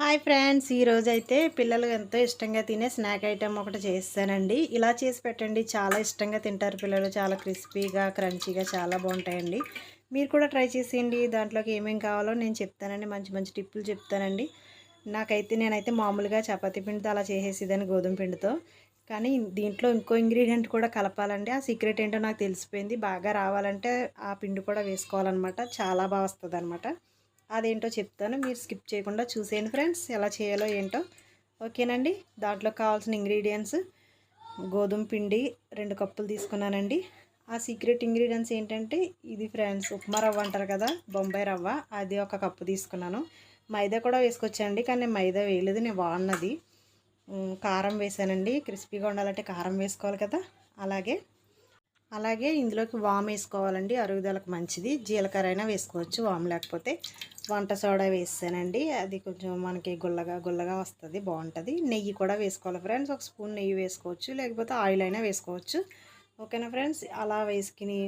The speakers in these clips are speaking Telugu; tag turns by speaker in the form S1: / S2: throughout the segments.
S1: హాయ్ ఫ్రెండ్స్ ఈరోజు అయితే పిల్లలు ఎంతో ఇష్టంగా తినే స్నాక్ ఐటెం ఒకటి చేస్తానండి. ఇలా చేసి పెట్టండి చాలా ఇష్టంగా తింటారు పిల్లలు చాలా క్రిస్పీగా క్రంచీగా చాలా బాగుంటాయండి. మీరు కూడా ట్రై చేసేయండి దాంట్లోకి ఏమేమి కావాలో నేను చెప్తానండి మంచి మంచి టిప్పులు చెప్తానండి. నాకైతే నేనైతే మామూలుగా చపాతీ పిండితో అలా చేసేసేదాన్ని గోధుమ పిండితో. కానీ దీంట్లో ఇంకో ఇంగ్రీడియంట్ కూడా కలపాలండి. ఆ సీక్రెట్ ఏంటో నాకు తెలిసిపోయింది. బాగా రావాలంటే ఆ పిండి కూడా వేసుకోవాలన్నమాట. చాలా బాగా వస్తుంది అదేంటో చెప్తాను. మీరు స్కిప్ చేయకుండా చూసేయండి ఫ్రెండ్స్ ఎలా చేయాలో ఏంటో. ఓకేనండి? దాంట్లో కావాల్సిన ఇంగ్రీడియంట్స్ గోధుమ పిండి రెండు కప్పులు తీసుకున్నానండి. ఆ సీక్రెట్ ఇంగ్రీడియంట్స్ ఏంటంటే ఇది ఫ్రెండ్స్ ఉప్మా రవ్వ అంటారు కదా బొంబాయి రవ్వ అది ఒక కప్పు తీసుకున్నాను. మైదా కూడా వేసుకొచ్చండి కానీ నేను మైదా వేయలేదు నేను వాడినది. కారం వేసానండి క్రిస్పీగా ఉండాలంటే కారం వేసుకోవాలి కదా అలాగే. అలాగే ఇందులోకి వామ్ వేసుకోవాలండి అరుగుదలకు మంచిది. జీలకర్ర అయినా వేసుకోవచ్చు వామ్ లేకపోతే. వంట సోడా వేసానండి అది కొంచెం మనకి గుల్లగా గుల్లగా వస్తుంది బాగుంటుంది. నెయ్యి కూడా వేసుకోవాలి ఫ్రెండ్స్. ఒక స్పూన్ నెయ్యి వేసుకోవచ్చు లేకపోతే ఆయిల్ అయినా వేసుకోవచ్చు. ఓకేనా ఫ్రెండ్స్? అలా వేసుకుని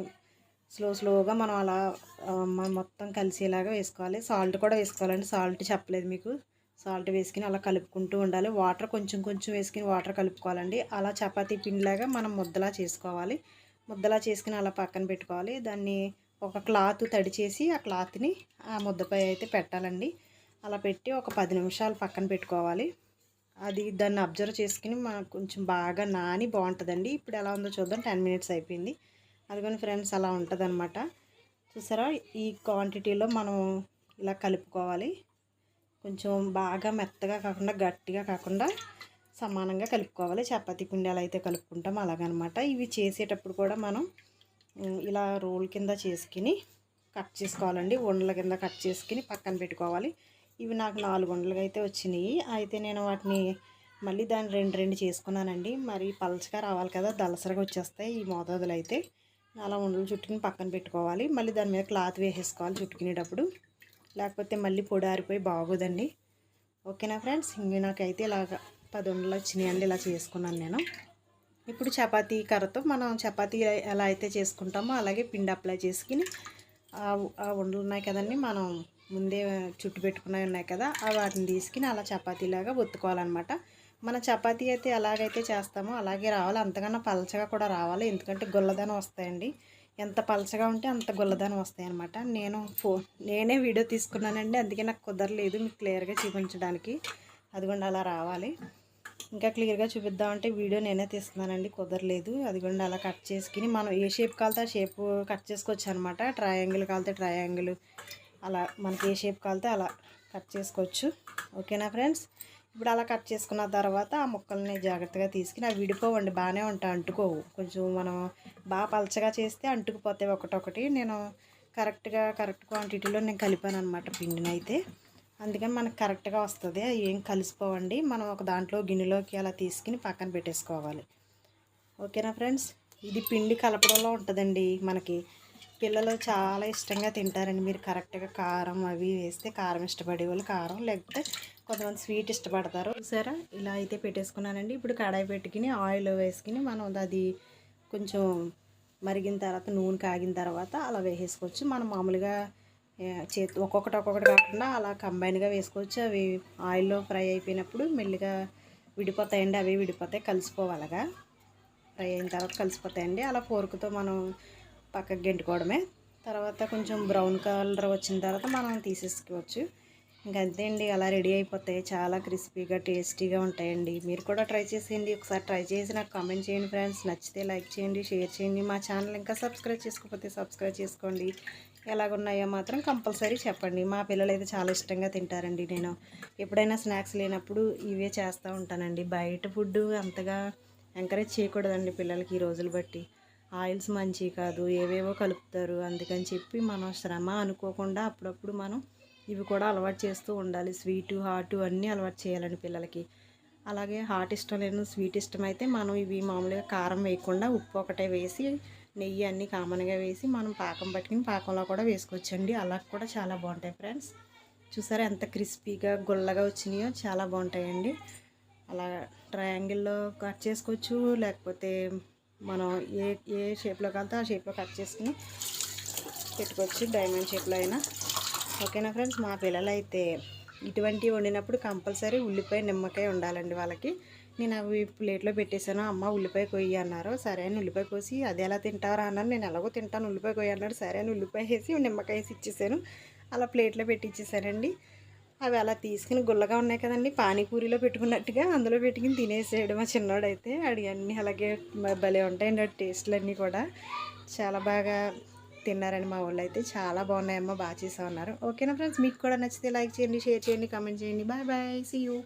S1: స్లో స్లోగా మనం అలా మొత్తం కలిసేలాగా వేసుకోవాలి. సాల్ట్ కూడా వేసుకోవాలండి. సాల్ట్ చెప్పలేదు మీకు. సాల్ట్ వేసుకుని అలా కలుపుకుంటూ ఉండాలి. వాటర్ కొంచెం కొంచెం వేసుకుని వాటర్ కలుపుకోవాలండి. అలా చపాతీ పిండిలాగా మనం ముద్దలా చేసుకోవాలి. ముద్దలా చేసుకుని అలా పక్కన పెట్టుకోవాలి. దాన్ని ఒక క్లాత్ తడిచేసి ఆ క్లాత్ని ఆ ముద్దపై అయితే పెట్టాలండి. అలా పెట్టి ఒక పది నిమిషాలు పక్కన పెట్టుకోవాలి. అది దాన్ని అబ్జర్వ్ చేసుకుని మనకు కొంచెం బాగా నాని బాగుంటుందండి. ఇప్పుడు ఎలా ఉందో చూద్దాం. టెన్ మినిట్స్ అయిపోయింది. అదిగోని ఫ్రెండ్స్ అలా ఉంటుంది చూసారా? ఈ క్వాంటిటీలో మనం ఇలా కలుపుకోవాలి. కొంచెం బాగా మెత్తగా కాకుండా గట్టిగా కాకుండా సమానంగా కలుపుకోవాలి. చపాతీ పిండి ఎలా అయితే కలుపుకుంటాం. అలాగనమాట. ఇవి చేసేటప్పుడు కూడా మనం ఇలా రోల్ కింద చేసుకుని కట్ చేసుకోవాలండి. ఉండల కింద కట్ చేసుకుని పక్కన పెట్టుకోవాలి. ఇవి నాకు నాలుగు ఉండలుగా అయితే వచ్చినాయి. అయితే నేను వాటిని మళ్ళీ దాన్ని రెండు రెండు చేసుకున్నానండి. మరి పలచగా రావాలి కదా దలసరగా వచ్చేస్తాయి ఈ మోతాదులు అయితే. అలా ఉండలు చుట్టుకుని పక్కన పెట్టుకోవాలి. మళ్ళీ దాని మీద క్లాత్ వేసేసుకోవాలి చుట్టుకునేటప్పుడు. లేకపోతే మళ్ళీ పొడారిపోయి బాగోదండి. ఓకేనా ఫ్రెండ్స్? ఇంక నాకైతే ఇలాగ పది ఉండలు వచ్చినాయండి. ఇలా చేసుకున్నాను నేను. ఇప్పుడు చపాతీ కర్రతో మనం చపాతీ ఎలా అయితే చేసుకుంటామో అలాగే పిండి అప్లై చేసుకుని ఆ ఉండలు ఉన్నాయి కదండి మనం ముందే చుట్టు పెట్టుకున్నవి ఉన్నాయి కదా ఆ వాటిని తీసుకుని అలా చపాతీలాగా ఒత్తుకోవాలన్నమాట. మన చపాతీ అయితే ఎలాగైతే చేస్తామో అలాగే రావాలి. అంతకన్నా పలచగా కూడా రావాలి. ఎందుకంటే గుల్లదనం వస్తాయండి. ఎంత పలచగా ఉంటే అంత గుల్లదనం వస్తాయి అనమాట నేను ఫో నేనే వీడియో తీసుకున్నానండి. అందుకే నాకు కుదరలేదు మీకు క్లియర్గా చూపించడానికి. అదిగోండి అలా రావాలి. ఇంకా క్లియర్గా చూపిద్దామంటే వీడియో నేనే తీస్తున్నానండి కుదరలేదు. అది కూడా అలా కట్ చేసుకుని మనం ఏ షేప్ కాలితే ఆ షేప్ కట్ చేసుకోవచ్చు అనమాట ట్రయాంగిల్ కాలితే ట్రయాంగిల్ అలా మనకి ఏ షేప్ కాలితే అలా కట్ చేసుకోవచ్చు. ఓకేనా ఫ్రెండ్స్? ఇప్పుడు అలా కట్ చేసుకున్న తర్వాత ఆ ముక్కల్ని జాగ్రత్తగా తీసుకుని అవి విడిపోవండి బాగానే ఉంటాయి అంటుకోవు. కొంచెం మనం బాగా పలచగా చేస్తే అంటుకుపోతాయి ఒకటొకటి. నేను కరెక్ట్గా కరెక్ట్ క్వాంటిటీలో నేను కలిపాను అనమాట పిండిని అయితే అందుకని మనకు కరెక్ట్గా వస్తుంది. అవి ఏం కలిసిపోవండి. మనం ఒక దాంట్లో గిన్నెలోకి అలా తీసుకుని పక్కన పెట్టేసుకోవాలి. ఓకేనా ఫ్రెండ్స్? ఇది పిండి కలపడంలో ఉంటుందండి మనకి. పిల్లలు చాలా ఇష్టంగా తింటారండి. మీరు కరెక్ట్గా కారం అవి వేస్తే కారం ఇష్టపడే వాళ్ళు కారం లేకపోతే కొంతమంది స్వీట్ ఇష్టపడతారు. చూసారా? ఇలా అయితే పెట్టేసుకున్నానండి. ఇప్పుడు కడాయి పెట్టుకుని ఆయిల్ వేసుకుని మనం అది కొంచెం మరిగిన తర్వాత నూనె కాగిన తర్వాత అలా వేసేసుకోవచ్చు. మనం మామూలుగా చేతి ఒక్కొక్కటి ఒక్కొక్కటి కాకుండా అలా కంబైన్గా వేసుకోవచ్చు. అవి ఆయిల్లో ఫ్రై అయిపోయినప్పుడు మెల్లిగా విడిపోతాయండి. అవి విడిపోతాయి. కలిసిపోవాలగా. ఫ్రై అయిన తర్వాత కలిసిపోతాయండి. అలా ఫోర్క్తో మనం పక్కకు గెంటుకోవడమే. తర్వాత కొంచెం బ్రౌన్ కలర్ వచ్చిన తర్వాత మనం తీసేసుకోవచ్చు. ఇంకా అంతే అండి అలా రెడీ అయిపోతాయి. చాలా క్రిస్పీగా టేస్టీగా ఉంటాయండి. మీరు కూడా ట్రై చేసేయండి. ఒకసారి ట్రై చేసి నాకు కామెంట్ చేయండి ఫ్రెండ్స్. నచ్చితే లైక్ చేయండి షేర్ చేయండి. మా ఛానల్ ఇంకా సబ్స్క్రైబ్ చేసుకోకపోతే సబ్స్క్రైబ్ చేసుకోండి. ఎలాగున్నాయో మాత్రం కంపల్సరీ చెప్పండి. మా పిల్లలు అయితే చాలా ఇష్టంగా తింటారండి. నేను ఎప్పుడైనా స్నాక్స్ లేనప్పుడు ఇవే చేస్తూ ఉంటానండి. బయట ఫుడ్ అంతగా ఎంకరేజ్ చేయకూడదండి పిల్లలకి ఈ రోజులు బట్టి. ఆయిల్స్ మంచివి కాదు. ఏవేవో కలుపుతారు. అందుకని చెప్పి మనం శ్రమ అనుకోకుండా అప్పుడప్పుడు మనం ఇవి కూడా అలవాటు చేస్తూ ఉండాలి. స్వీటు హాటు అన్నీ అలవాటు చేయాలండి పిల్లలకి. అలాగే హాట్ ఇష్టం లేని స్వీట్ ఇష్టం అయితే మనం ఇవి మామూలుగా కారం వేయకుండా ఉప్పు ఒకటే వేసి నెయ్యి అన్నీ కామన్గా వేసి మనం పాకం పట్టుకుని పాకంలో కూడా వేసుకోవచ్చండి. అలా కూడా చాలా బాగుంటాయి ఫ్రెండ్స్. చూసారా ఎంత క్రిస్పీగా గుల్లగా వచ్చినాయో చాలా బాగుంటాయండి. అలా ట్రయాంగిల్లో కట్ చేసుకోవచ్చు లేకపోతే మనం ఏ ఏ షేప్లో కలితే ఆ షేప్లో కట్ చేసుకుని పెట్టుకోవచ్చు. డైమండ్ షేప్లో అయినా. ఓకేనా ఫ్రెండ్స్? మా పిల్లలు అయితే ఇటువంటివి వండినప్పుడు కంపల్సరీ ఉల్లిపాయ నిమ్మకాయ ఉండాలండి వాళ్ళకి. నేను అవి ప్లేట్లో పెట్టేశాను. అమ్మ ఉల్లిపాయ కొయ్యి అన్నారు. సరే అని ఉల్లిపాయ కోసి అది ఎలా తింటారా అన్నాను. నేను ఎలాగో తింటాను ఉల్లిపాయ కొయ్యి అన్నాడు. సరే అని ఉల్లిపాయ వేసి నిమ్మకాయ వేసి ఇచ్చేసాను. అలా ప్లేట్లో పెట్టి ఇచ్చేసానండి. అవి అలా తీసుకుని గుల్లగా ఉన్నాయి కదండి. పానీపూరిలో పెట్టుకున్నట్టుగా అందులో పెట్టుకుని తినేసేయడం మా చిన్నోడైతే. అడిగి అన్నీ అలాగే భలే ఉంటాయండి ఆ టేస్ట్లు అన్నీ కూడా. చాలా బాగా తిన్నారని మా వాళ్ళు అయితే చాలా బాగున్నాయమ్మా బాగా చేసా ఉన్నారు ఓకేనా ఫ్రెండ్స్? మీకు కూడా నచ్చితే లైక్ చేయండి షేర్ చేయండి కామెంట్ చేయండి. Bye bye. See you